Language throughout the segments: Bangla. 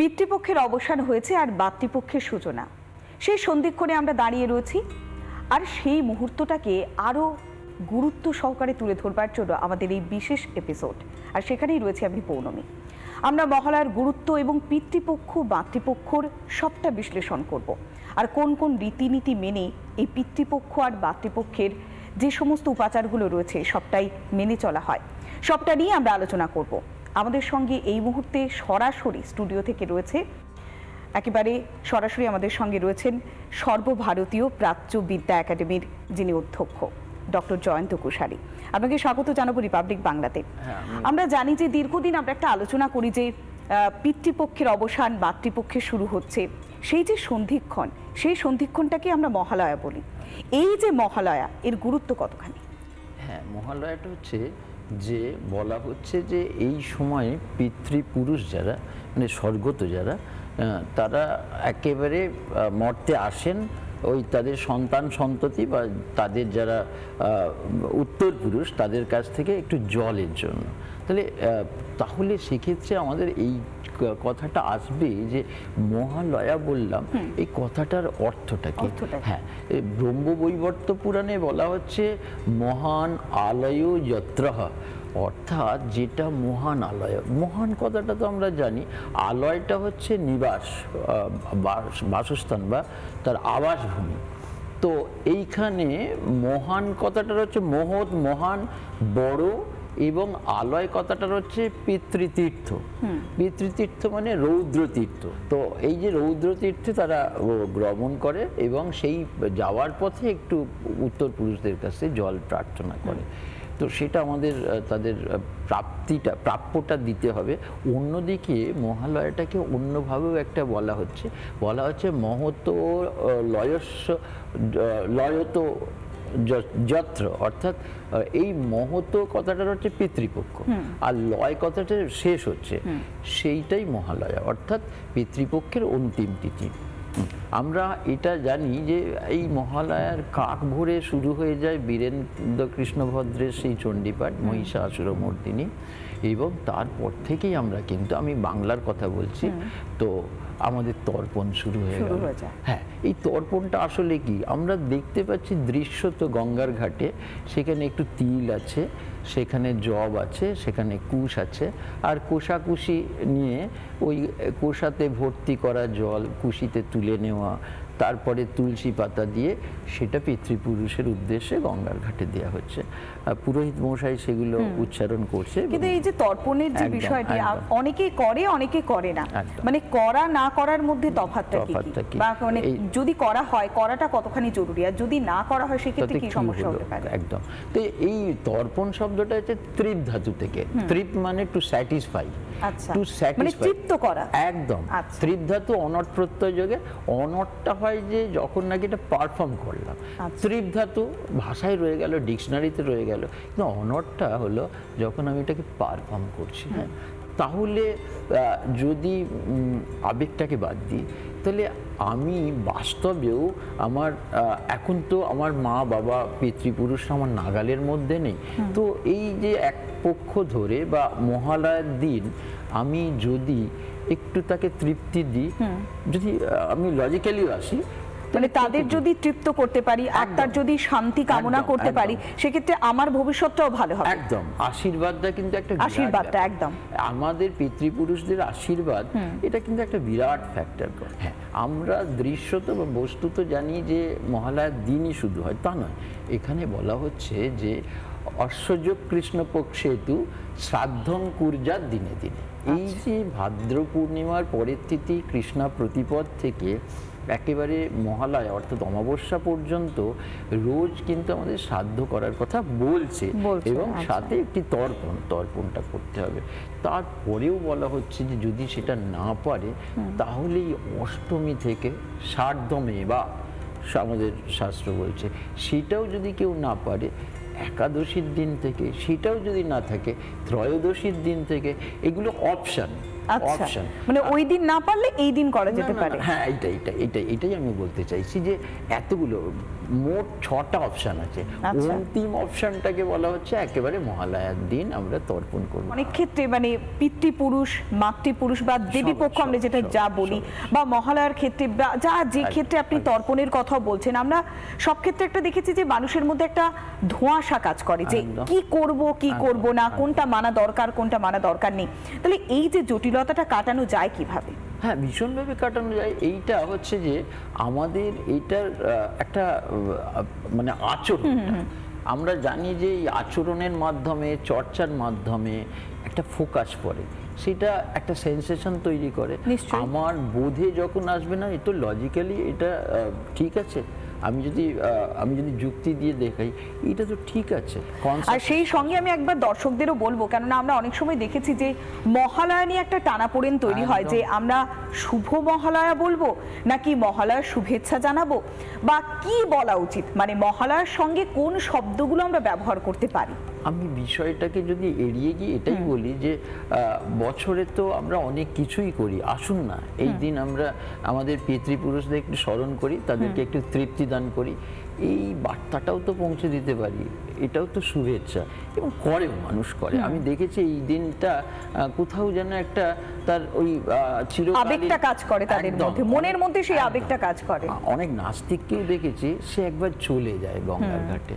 পিতৃপক্ষের অবসান হয়েছে আর মাতৃপক্ষের সূচনা। সেই সন্ধিক্ষণে আমরা দাঁড়িয়ে রয়েছি আর সেই মুহূর্তটাকে আরও গুরুত্ব সহকারে তুলে ধরবার জন্য আমাদের এই বিশেষ এপিসোড আর সেখানেই রয়েছে আমি পৌর্ণমী আমরা মহালয়ার গুরুত্ব এবং পিতৃপক্ষ মাতৃপক্ষর সবটা বিশ্লেষণ করব। আর কোন কোন রীতিনীতি মেনে এই পিতৃপক্ষ আর মাতৃপক্ষের যে সমস্ত উপাচারগুলো রয়েছে সবটাই মেনে চলা হয়। সবটা নিয়ে আমরা আলোচনা করব। আমাদের সঙ্গে এই মুহূর্তে সরাসরি স্টুডিও থেকে রয়েছে। একেবারে সরাসরি আমাদের সঙ্গে রয়েছেন সর্বভারতীয় প্রাচ্য বিদ্যা একাডেমির যিনি অধ্যক্ষ ডক্টর জয়ন্ত কুশারি আপনাকে স্বাগত জানাব রিপাবলিক বাংলাতে। হ্যাঁ, আমরা জানি যে দীর্ঘদিন আমরা একটা আলোচনা করি যে পিতৃপক্ষের অবসান মাতৃপক্ষে শুরু হচ্ছে। সেই যে সন্ধিক্ষণ সেই সন্ধিক্ষণটাকে আমরা মহালয়া বলি। এই যে মহালয়া এর গুরুত্ব কতখানি? হ্যাঁ মহালয়াটা হচ্ছে যে বলা হচ্ছে যে এই সময়ে পিতৃপুরুষ যারা মানে স্বর্গত যারা তারা একেবারে মর্তে আসেন ওই তাদের সন্তান সন্ততি বা তাদের যারা উত্তর পুরুষ তাদের কাছ থেকে একটু জলের জন্য। তাহলে তাহলে সেক্ষেত্রে আমাদের এই কথাটা আসবে যে মহালয়া বললাম এই কথাটার অর্থটা কি? হ্যাঁ এই ব্রহ্মবৈবর্ত পুরাণে বলা হচ্ছে মহান আলয় যত্রহ। অর্থাৎ যেটা মহান আলয়। মহান কথাটা তো আমরা জানি আলয়টা হচ্ছে নিবাস বাসস্থান বা তার আবাসভূমি। তো এইখানে মহান কথাটা হচ্ছে মহৎ মহান বড় এবং আলয় কথাটার হচ্ছে পিতৃতীর্থ। পিতৃতীর্থ মানে রৌদ্র তীর্থ তো এই যে রৌদ্র তীর্থে তারা গ্রমণ করে এবং সেই যাওয়ার পথে একটু উত্তর পুরুষদের কাছে জল প্রার্থনা করে। তো সেটা আমাদের তাদের প্রাপ্তিটা প্রাপ্যটা দিতে হবে। অন্যদিকে মহালয়াটাকে অন্যভাবেও একটা বলা হচ্ছে। বলা হচ্ছে মহত লয়স্য লয়ত যত্র। অর্থাৎ এই মহত কথাটার হচ্ছে পিতৃপক্ষ। আর লয় কথাটা শেষ হচ্ছে। সেইটাই মহালয়া। অর্থাৎ পিতৃপক্ষের অন্তিম তিথি। আমরা এটা জানি যে এই মহালয়ার কাক ভরে শুরু হয়ে যায় বীরেন্দ্র কৃষ্ণভদ্রের সেই চণ্ডীপাঠ মহিষাসুরমর্দিনী এবং তারপর থেকেই আমরা কিন্তু আমি বাংলার কথা বলছি তো আমাদের তর্পণ শুরু হয়ে গেল। হ্যাঁ এই তর্পণটা আসলে কি? আমরা দেখতে পাচ্ছি দৃশ্য তো গঙ্গার ঘাটে সেখানে একটু তিল আছে সেখানে জব আছে সেখানে কুশ আছে আর কোষাকুষি নিয়ে ওই কোষাতে ভর্তি করা জল কুশিতে তুলে নেওয়া তারপরে তুলসী পাতা দিয়ে সেটা পিতৃপুরুষের উদ্দেশ্যে গঙ্গার ঘাটে দেওয়া হচ্ছে। পুরোহিত মশাই সেগুলো উচ্চারণ করছে কিন্তু এই যে তর্পণের যে বিষয়টি। অনেকেই করে অনেকে করে না। মানে করা না করার মধ্যে তফাৎটা কি? বা মানে যদি করা হয় করাটা কতখানি জরুরি? আর যদি না করা হয় সেক্ষেত্রে কি সমস্যা হতে পারে? একদম। তো এই তর্পণ শব্দটা হচ্ছে ত্রিপ ধাতু থেকে। তৃপ মানে টু স্যাটিসফাই আচ্ছা। টু মানে স্যাটিসফাই তৃপ্ত করা। একদম। আচ্ছা। তৃপ ধাতু অনট প্রত্যয় যোগে অনটটা হয় যে যখন নাকি এটা পারফর্ম করলাম। আচ্ছা। ধাতু ভাষায় রয়ে গেল ডিকশনারিতে রয়ে গেল। কিন্তু অনটটা হলো যখন আমি এটাকে পারফর্ম করছি হ্যাঁ? তাহলে যদি আবেগটাকে বাদ দিই তাহলে আমি বাস্তবেও আমার এখন তো আমার মা বাবা পিতৃপুরুষ আমার নাগালের মধ্যে নেই। তো এই যে এক পক্ষ ধরে বা মহালয়ার দিন আমি যদি একটু তাকে তৃপ্তি দিই। যদি আমি লজিক্যালিও আসি মানে তাদের যদি তৃপ্ত করতে পারি আত্মার যদি শান্তি কামনা করতে পারি সেক্ষেত্রে আমার ভবিষ্যৎটাও ভালো হবে। একদম। আশীর্বাদটা কিন্তু একটা আশীর্বাদটা। একদম। আমাদের পিতৃপুরুষদের আশীর্বাদ এটা কিন্তু একটা বিরাট ফ্যাক্টর হ্যাঁ আমরা দৃশ্যত বা বস্তুত জানি যে মহালয়ার দিনই শুধু হয় তা নয়। এখানে বলা হচ্ছে যে অশ্বযোগ কৃষ্ণপক্ষে হেতু শ্রাদ্ধং কুর্জাত দিনে দিনে। এই যে ভাদ্র পূর্ণিমার পরের তিথি কৃষ্ণা প্রতিপদ থেকে একেবারে মহালয় অর্থাৎ অমাবস্যা পর্যন্ত রোজ কিন্তু আমাদের শ্রাদ্ধ করার কথা বলছে। বলছে, এবং আচ্ছা। সাথে একটি তর্পণ তর্পণটা করতে হবে। তারপরেও বলা হচ্ছে যে যদি সেটা না পারে তাহলে এই অষ্টমী থেকে সার্ধমে বা আমাদের শাস্ত্র বলছে সেটাও যদি কেউ না পারে একাদশীর দিন থেকে সেটাও যদি না থাকে ত্রয়োদশীর দিন থেকে এগুলো অপশান আচ্ছা। অপশান মানে ওই দিন না পারলে এই দিন করা যেতে পারে। হ্যাঁ এইটা এটা এটাই এটাই আমি বলতে চাইছি যে এতগুলো মোট ছটা অপশন আছে। আচ্ছা। অন্তিম অপশনটাকে বলা হচ্ছে একেবারে মহালয়ার দিন আমরা তর্পণ করব। অনেক ক্ষেত্রে মানে পিতৃপুরুষ মাতৃপুরুষ বা দেবী পক্ষ আমরা যেটা যা বলি বা মহালয়ার ক্ষেত্রে বা যা যে ক্ষেত্রে আপনি তর্পণের কথা বলছেন আমরা সব ক্ষেত্রে একটা দেখেছি যে মানুষের মধ্যে একটা ধোঁয়াশা কাজ করে যে কি করব কি করব না কোনটা মানা দরকার কোনটা মানা দরকার নেই। তাহলে এই যে জটিলতাটা কাটানো যায় কীভাবে? হ্যাঁ ভীষণভাবে কাটানো যায়। এইটা হচ্ছে যে আমাদের এটার একটা মানে আচরণ আমরা জানি যে এই আচরণের মাধ্যমে চর্চার মাধ্যমে একটা ফোকাস পড়ে। সেটা একটা সেন্সেশন তৈরি করে। আমার বোধে যখন আসবে না এ তো লজিক্যালি এটা ঠিক আছে। আমি যদি আমি যদি যুক্তি দিয়ে দেখাই এটা তো ঠিক আছে। আর সেই সঙ্গে আমি একবার দর্শকদেরও বলব কেননা আমরা অনেক সময় দেখেছি যে মহালয়া নিয়ে একটা টানাপোড়েন তৈরি হয় যে আমরা শুভ মহালয়া বলব নাকি মহালয়ার শুভেচ্ছা জানাব? বা কি বলা উচিত? মানে মহালয়ার সঙ্গে কোন শব্দগুলো আমরা ব্যবহার করতে পারি? আমি বিষয়টাকে যদি এড়িয়ে গিয়ে এটাই বলি যে বছরে তো আমরা অনেক কিছুই করি। আসুন না এই দিন আমরা আমাদের পিতৃপুরুষদের একটু স্মরণ করি তাদেরকে একটু তৃপ্তি দান করি। এই বার্তাটাও তো পৌঁছে দিতে পারি এটাও তো শুভেচ্ছা। এবং করেও মানুষ করে। আমি দেখেছি এই দিনটা কোথাও যেন একটা তার ওই চিরকালীন আবেগটা কাজ করে তাদের মধ্যে। মনের মধ্যে সেই আবেগটা কাজ করে। অনেক নাস্তিককেও দেখেছি সে একবার চলে যায় গঙ্গার ঘাটে।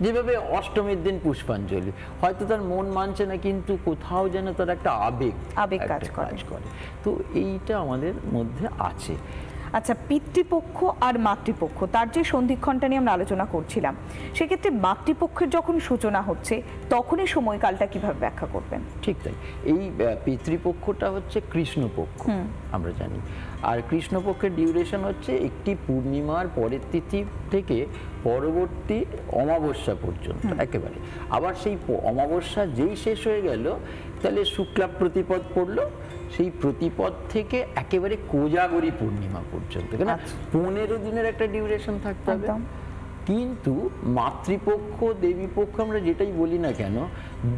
যেভাবে অষ্টমীর দিন পুষ্পাঞ্জলি হয়তো তার মন মানছে না কিন্তু কোথাও যেন তার একটা আবেগ আবেগ কাজ করে। করে। তো এইটা আমাদের মধ্যে আছে। আচ্ছা পিতৃপক্ষ আর মাতৃপক্ষ তার যে সন্ধিক্ষণটা নিয়ে আমরা আলোচনা করছিলাম সেক্ষেত্রে মাতৃপক্ষের যখন সূচনা হচ্ছে তখনই সময়কালটা কীভাবে ব্যাখ্যা করবেন? ঠিক তাই। এই পিতৃপক্ষটা হচ্ছে কৃষ্ণপক্ষ। আমরা জানি। আর কৃষ্ণপক্ষের ডিউরেশন হচ্ছে একটি পূর্ণিমার পরের তিথি থেকে পরবর্তী অমাবস্যা পর্যন্ত একেবারে। আবার সেই অমাবস্যা যেই শেষ হয়ে গেল তাহলে শুক্লা প্রতিপদ পড়ল। সেই প্রতিপদ থেকে একেবারে কোজাগরী পূর্ণিমা পর্যন্ত কেন? আচ্ছা। পনেরো দিনের একটা ডিউরেশন থাকতে হবে। কিন্তু মাতৃপক্ষ দেবীপক্ষ আমরা যেটাই বলি না কেন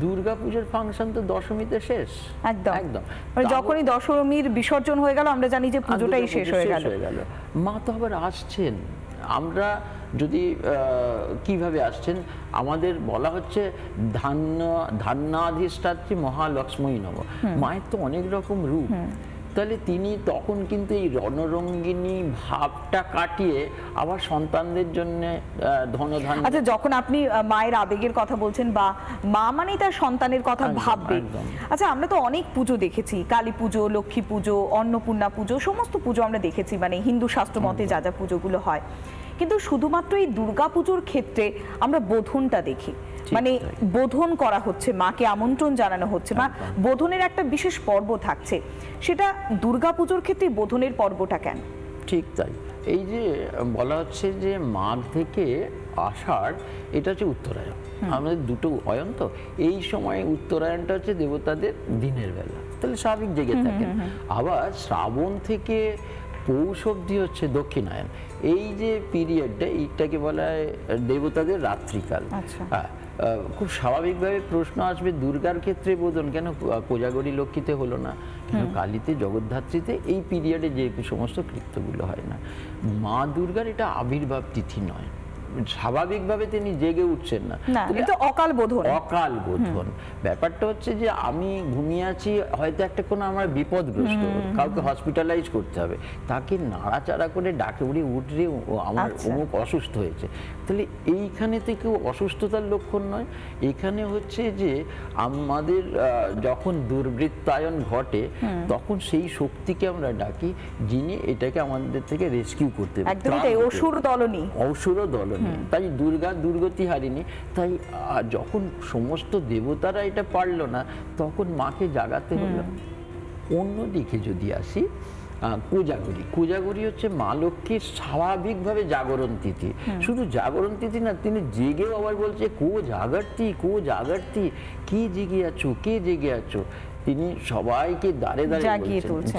দুর্গাপুজোর ফাংশন তো দশমীতে শেষ। একদম। একদম। মানে যখনই দশমীর বিসর্জন হয়ে গেল আমরা জানি যে পুজোটাই শেষ হয়ে গেল। গেল। মা তো আবার আসছেন। আমরা যদি আহ, কীভাবে আসছেন? আমাদের বলা হচ্ছে ধান্য ধান্যাধিষ্ঠাত্রী মহালক্ষ্মী নব মায়ের তো অনেক রকম রূপ। তাহলে তিনি তখন কিন্তু এই রণরঙ্গিনী ভাবটা কাটিয়ে আবার সন্তানদের জন্য ধনধান আচ্ছা যখন আপনি মায়ের আবেগের কথা বলছেন বা মা মানেই তার সন্তানের কথা ভাববে। আচ্ছা আমরা তো অনেক পুজো দেখেছি কালী পুজো লক্ষ্মী পুজো অন্নপূর্ণা পুজো সমস্ত পুজো আমরা দেখেছি মানে হিন্দু শাস্ত্র মতে যা যা পুজোগুলো হয়। কিন্তু শুধুমাত্র এই দুর্গা পুজোর ক্ষেত্রে আমরা বোধনটা দেখি। মানে বোধন করা হচ্ছে মাকে আমন্ত্রণ জানানো হচ্ছে বা বোধনের একটা বিশেষ পর্ব থাকছে। সেটা দুর্গা পুজোর ক্ষেত্রে বোধনের পর্বটা কেন? ঠিক তাই। এই যে বলা হচ্ছে যে মাঘ থেকে আষাঢ় এটা হচ্ছে উত্তরায়ণ। আমাদের দুটো অয়ন তো। এই সময় উত্তরায়ণটা হচ্ছে দেবতাদের দিনের বেলা। তাহলে স্বাভাবিক জেগে থাকেন। আবার শ্রাবণ থেকে পৌষ অব্দি হচ্ছে দক্ষিণায়ন এই যে পিরিয়ডটা এইটাকে বলা হয় দেবতাদের রাত্রিকাল। আচ্ছা। হ্যাঁ খুব স্বাভাবিকভাবে প্রশ্ন আসবে দুর্গার ক্ষেত্রে বোধন কেন কোজাগরী লক্ষ্মীতে হলো না? কেন কালীতে জগদ্ধাত্রীতে এই পিরিয়ডে যে সমস্ত কৃত্যগুলো হয় না। মা দুর্গার এটা আবির্ভাব তিথি নয়। স্বাভাবিকভাবে তিনি জেগে উঠছেন না। এটা অকাল বোধন। অকাল বোধন। ব্যাপারটা হচ্ছে যে আমি ঘুমিয়ে আছি হয়তো একটা কোনো আমার বিপদগ্রস্ত কাউকে হসপিটালাইজ করতে হবে। তাকে নাড়াচাড়া করে ডাকে উড়ে উঠলে আমার আচ্ছা। অমুক অসুস্থ হয়েছে। তাহলে এইখানে থেকেও অসুস্থতার লক্ষণ নয়। এখানে হচ্ছে যে আমাদের যখন দুর্বৃত্তায়ন ঘটে তখন সেই শক্তিকে আমরা ডাকি যিনি এটাকে আমাদের থেকে রেস্কিউ করতে তাই অসুর দলনী। অসুর দলনী। তাই দুর্গা দুর্গতি হারিনি। তাই যখন সমস্ত দেবতারা এটা পারল না তখন মাকে জাগাতে হলো। অন্যদিকে যদি আসি কোজাগরী। কোজাগরী হচ্ছে মা লক্ষ্মীর স্বাভাবিকভাবে জাগরণ তিথি। শুধু জাগরণ তিথি না তিনি জেগেও আবার বলছে কো জাগার্তি কো জাগার্তি? কে জেগে আছো? কে জেগে আছো? তিনি সবাইকে দাঁড়ে দাঁড়িয়ে জাগিয়ে তুলছেন।